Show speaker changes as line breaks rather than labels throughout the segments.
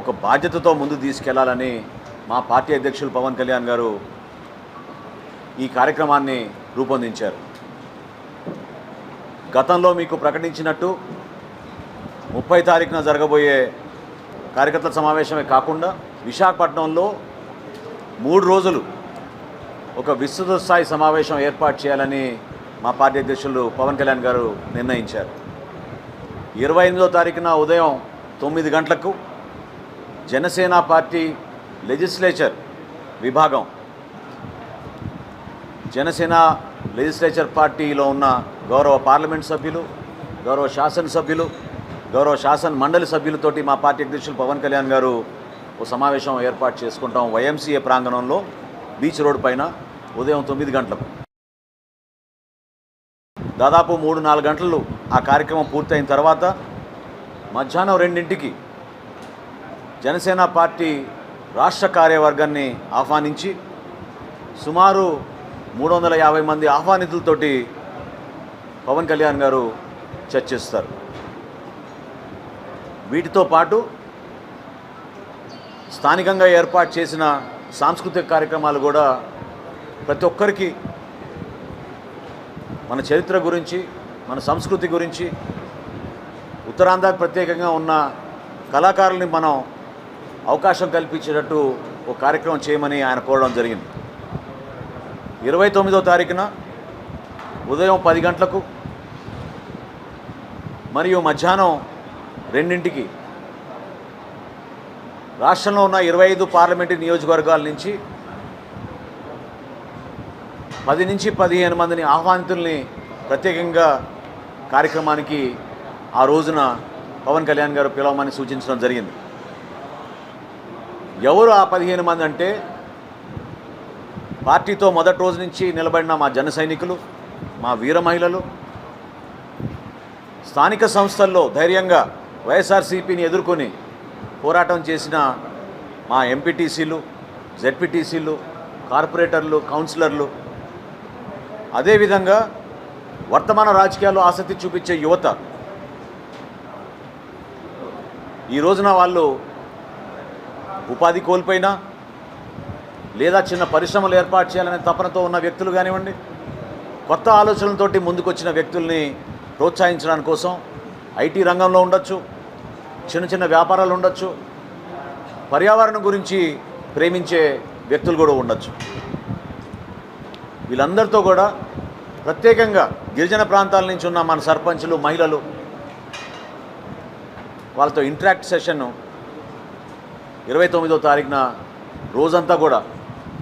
ఒక బాధ్యతతో ముందు తీసుకెళ్ళాలని మా పార్టీ అధ్యక్షులు పవన్ కళ్యాణ్ గారు ఈ కార్యక్రమాన్ని రూపొందించారు. గతంలో మీకు ప్రకటించినట్టు ముప్పై తారీఖున జరగబోయే కార్యకర్తల సమావేశమే కాకుండా విశాఖపట్నంలో మూడు రోజులు ఒక విస్తృత స్థాయి సమావేశం ఏర్పాటు చేయాలని మా పార్టీ అధ్యక్షులు పవన్ కళ్యాణ్ గారు నిర్ణయించారు. ఇరవై ఎనిమిదో తారీఖున ఉదయం తొమ్మిది గంటలకు జనసేన పార్టీ లెజిస్లేచర్ విభాగం. జనసేన లెజిస్లేచర్ పార్టీలో ఉన్న గౌరవ పార్లమెంట్ సభ్యులు గౌరవ శాసనసభ్యులు గౌరవ శాసన మండలి సభ్యులతోటి మా పార్టీ అధ్యక్షులు పవన్ కళ్యాణ్ గారు ఓ సమావేశం ఏర్పాటు చేసుకుంటాం వైఎంసీఏ ప్రాంగణంలో బీచ్ రోడ్ పైన ఉదయం తొమ్మిది గంటలకు. దాదాపు మూడు నాలుగు గంటలు ఆ కార్యక్రమం పూర్తయిన తర్వాత మధ్యాహ్నం రెండింటికి జనసేన పార్టీ రాష్ట్ర కార్యవర్గాన్ని ఆహ్వానించి సుమారు మూడు వందల యాభై మంది ఆహ్వానితులతోటి పవన్ కళ్యాణ్ గారు చర్చిస్తారు. వీటితో పాటు స్థానికంగా ఏర్పాటు చేసిన సాంస్కృతిక కార్యక్రమాలు కూడా ప్రతి ఒక్కరికి మన చరిత్ర గురించి మన సంస్కృతి గురించి ఉత్తరాంధ్ర ప్రత్యేకంగా ఉన్న కళాకారుల్ని మనం అవకాశం కల్పించేటట్టు ఒక కార్యక్రమం చేయమని ఆయన కోరడం జరిగింది. ఇరవై తొమ్మిదో తారీఖున ఉదయం పది గంటలకు మరియు మధ్యాహ్నం రెండింటికి రాష్ట్రంలో ఉన్న ఇరవై ఐదు పార్లమెంటు నియోజకవర్గాల నుంచి పది నుంచి పదిహేను మందిని ఆహ్వానితుల్ని ప్రత్యేకంగా కార్యక్రమానికి ఆ రోజున పవన్ కళ్యాణ్ గారు పిలవమని సూచించడం జరిగింది. ఎవరు ఆ పదిహేను మంది అంటే? పార్టీతో మొదటి రోజు నుంచి నిలబడిన మా జన సైనికులు మా వీర మహిళలు స్థానిక సంస్థల్లో ధైర్యంగా వైఎస్ఆర్సీపీని ఎదుర్కొని పోరాటం చేసిన మా ఎంపీటీసీలు జెడ్పీటీసీలు కార్పొరేటర్లు కౌన్సిలర్లు అదేవిధంగా వర్తమాన రాజకీయాల్లో ఆసక్తి చూపించే యువత. ఈ రోజున వాళ్ళు ఉపాధి కోల్పోయినా లేదా చిన్న పరిశ్రమలు ఏర్పాటు చేయాలనే తపనతో ఉన్న వ్యక్తులు కానివ్వండి కొత్త ఆలోచనలతోటి ముందుకొచ్చిన వ్యక్తుల్ని ప్రోత్సహించడానికి కోసం ఐటీ రంగంలో ఉండొచ్చు చిన్న చిన్న వ్యాపారాలు ఉండొచ్చు పర్యావరణం గురించి ప్రేమించే వ్యక్తులు కూడా ఉండొచ్చు. వీళ్ళందరితో కూడా ప్రత్యేకంగా గిరిజన ప్రాంతాల నుంచి ఉన్న మన సర్పంచులు మహిళలు వాళ్ళతో ఇంటరాక్ట్ సెషన్ ఇరవై తొమ్మిదో తారీఖున రోజంతా కూడా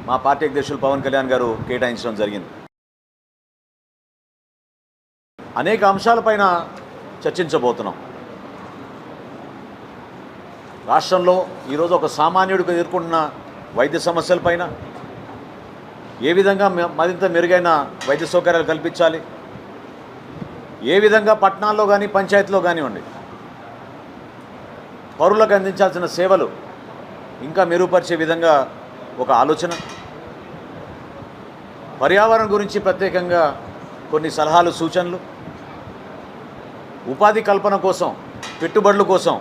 మా పార్టీ అధ్యక్షులు పవన్ కళ్యాణ్ గారు కేటాయించడం జరిగింది. అనేక అంశాలపైన చర్చించబోతున్నాం. రాష్ట్రంలో ఈరోజు ఒక సామాన్యుడికి ఎదుర్కొంటున్న వైద్య సమస్యలపైన ఏ విధంగా మరింత మెరుగైన వైద్య సౌకర్యాలు కల్పించాలి? ఏ విధంగా పట్టణాల్లో కానీ పంచాయతీలో కానివ్వండి పౌరులకు అందించాల్సిన సేవలు ఇంకా మెరుగుపరిచే విధంగా ఒక ఆలోచన. పర్యావరణం గురించి ప్రత్యేకంగా కొన్ని సలహాలు సూచనలు. ఉపాధి కల్పన కోసం పెట్టుబడుల కోసం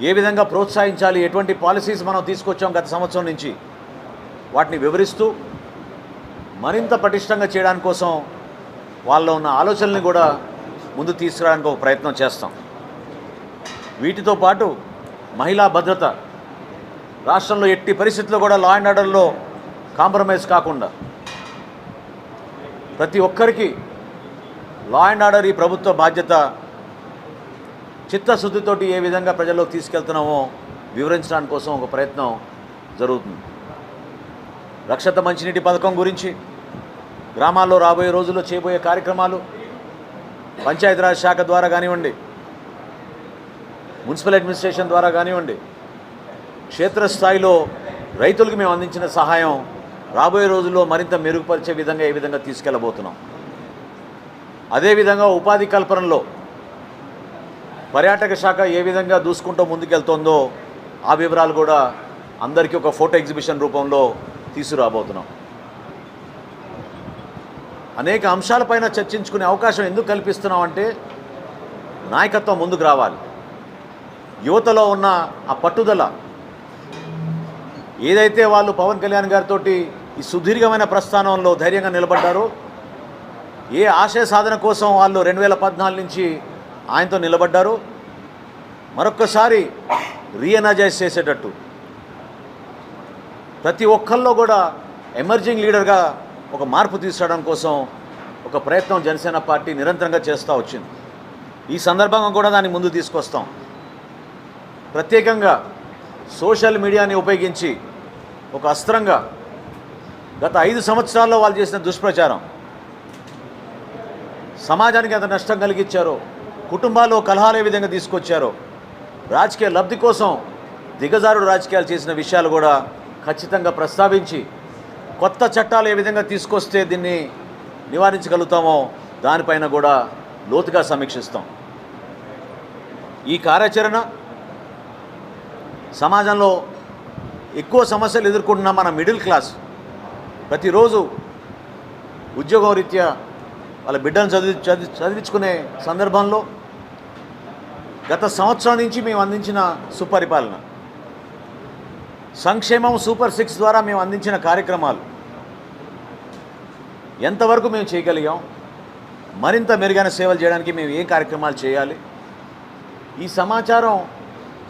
ఏ విధంగా ప్రోత్సహించాలి ఎటువంటి పాలసీస్ మనం తీసుకొచ్చాం గత సంవత్సరం నుంచి వాటిని వివరిస్తూ మరింత పటిష్టంగా చేయడాని కోసం వాళ్ళలో ఉన్న ఆలోచనల్ని కూడా ముందు తీసుకురావడానికి ఒక ప్రయత్నం చేస్తాం. వీటితో పాటు మహిళా భద్రత రాష్ట్రంలో ఎట్టి పరిస్థితుల్లో కూడా లా అండ్ ఆర్డర్లో కాంప్రమైజ్ కాకుండా ప్రతి ఒక్కరికి లా అండ్ ఆర్డర్ ఈ ప్రభుత్వ బాధ్యత చిత్తశుద్ధితోటి ఏ విధంగా ప్రజల్లోకి తీసుకెళ్తున్నామో వివరించడానికి కోసం ఒక ప్రయత్నం జరుగుతుంది. రక్షత మంచినీటి పథకం గురించి గ్రామాల్లో రాబోయే రోజుల్లో చేయబోయే కార్యక్రమాలు పంచాయతీరాజ్ శాఖ ద్వారా కానివ్వండి మున్సిపల్ అడ్మినిస్ట్రేషన్ ద్వారా కానివ్వండి క్షేత్రస్థాయిలో రైతులకు మేము అందించిన సహాయం రాబోయే రోజుల్లో మరింత మెరుగుపరిచే విధంగా ఏ విధంగా తీసుకెళ్ళబోతున్నాం. అదేవిధంగా ఉపాధి కల్పనలో పర్యాటక శాఖ ఏ విధంగా దూసుకుంటూ ముందుకెళ్తుందో ఆ వివరాలు కూడా అందరికీ ఒక ఫోటో ఎగ్జిబిషన్ రూపంలో తీసుకురాబోతున్నాం. అనేక అంశాలపైన చర్చించుకునే అవకాశం ఎందుకు కల్పిస్తున్నాం అంటే నాయకత్వం ముందుకు రావాలి. యువతలో ఉన్న ఆ పట్టుదల ఏదైతే వాళ్ళు పవన్ కళ్యాణ్ గారితో ఈ సుదీర్ఘమైన ప్రస్థానంలో ధైర్యంగా నిలబడ్డారో ఏ ఆశయ సాధన కోసం వాళ్ళు రెండు వేల పద్నాలుగు నుంచి ఆయనతో నిలబడ్డారో మరొక్కసారి రీఎనర్జైజ్ చేసేటట్టు. ప్రతి ఒక్కరిలో కూడా ఎమర్జింగ్ లీడర్గా ఒక మార్పు తీసుకురావడం కోసం ఒక ప్రయత్నం జనసేన పార్టీ నిరంతరంగా చేస్తూ వచ్చింది. ఈ సందర్భంగా కూడా దాన్ని ముందు తీసుకొస్తాం. ప్రత్యేకంగా సోషల్ మీడియాని ఉపయోగించి ఒక అస్త్రంగా గత ఐదు సంవత్సరాల్లో వాళ్ళు చేసిన దుష్ప్రచారం. సమాజానికి ఎంత నష్టం కలిగించారో కుటుంబాల్లో కలహాలు ఏ విధంగా తీసుకొచ్చారో రాజకీయ లబ్ధి కోసం దిగజారుడు రాజకీయాలు చేసిన విషయాలు కూడా ఖచ్చితంగా ప్రస్తావించి కొత్త చట్టాలు ఏ విధంగా తీసుకొస్తే దీన్ని నివారించగలుగుతామో దానిపైన కూడా లోతుగా సమీక్షిస్తాం. ఈ కార్యాచరణ సమాజంలో ఎక్కువ సమస్యలు ఎదుర్కొంటున్న మన మిడిల్ క్లాస్ ప్రతిరోజు ఉద్యోగరీత్యా వాళ్ళ బిడ్డను చదివి చదివి చదివించుకునే సందర్భంలో గత సంవత్సరం నుంచి మేము అందించిన సుపరిపాలన సంక్షేమం సూపర్ సిక్స్ ద్వారా మేము అందించిన కార్యక్రమాలు ఎంతవరకు మేము చేయగలిగాం మరింత మెరుగైన సేవలు చేయడానికి మేము ఏ కార్యక్రమాలు చేయాలి ఈ సమాచారం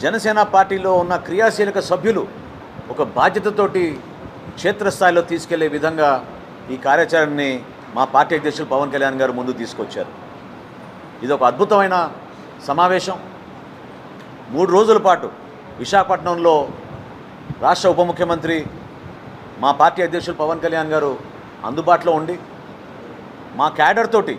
జనసేన పార్టీలో ఉన్న క్రియాశీలక సభ్యులు ఒక బాధ్యతతోటి క్షేత్రస్థాయిలో తీసుకెళ్ళే విధంగా ఈ కార్యాచరణని మా పార్టీ అధ్యక్షులు పవన్ కళ్యాణ్ గారు ముందు తీసుకొచ్చారు. ఇది ఒక అద్భుతమైన సమావేశం. మూడు రోజుల పాటు విశాఖపట్నంలో రాష్ట్ర ఉప ముఖ్యమంత్రి మా పార్టీ అధ్యక్షులు పవన్ కళ్యాణ్ గారు అందుబాటులో ఉండి మా క్యాడర్ తోటి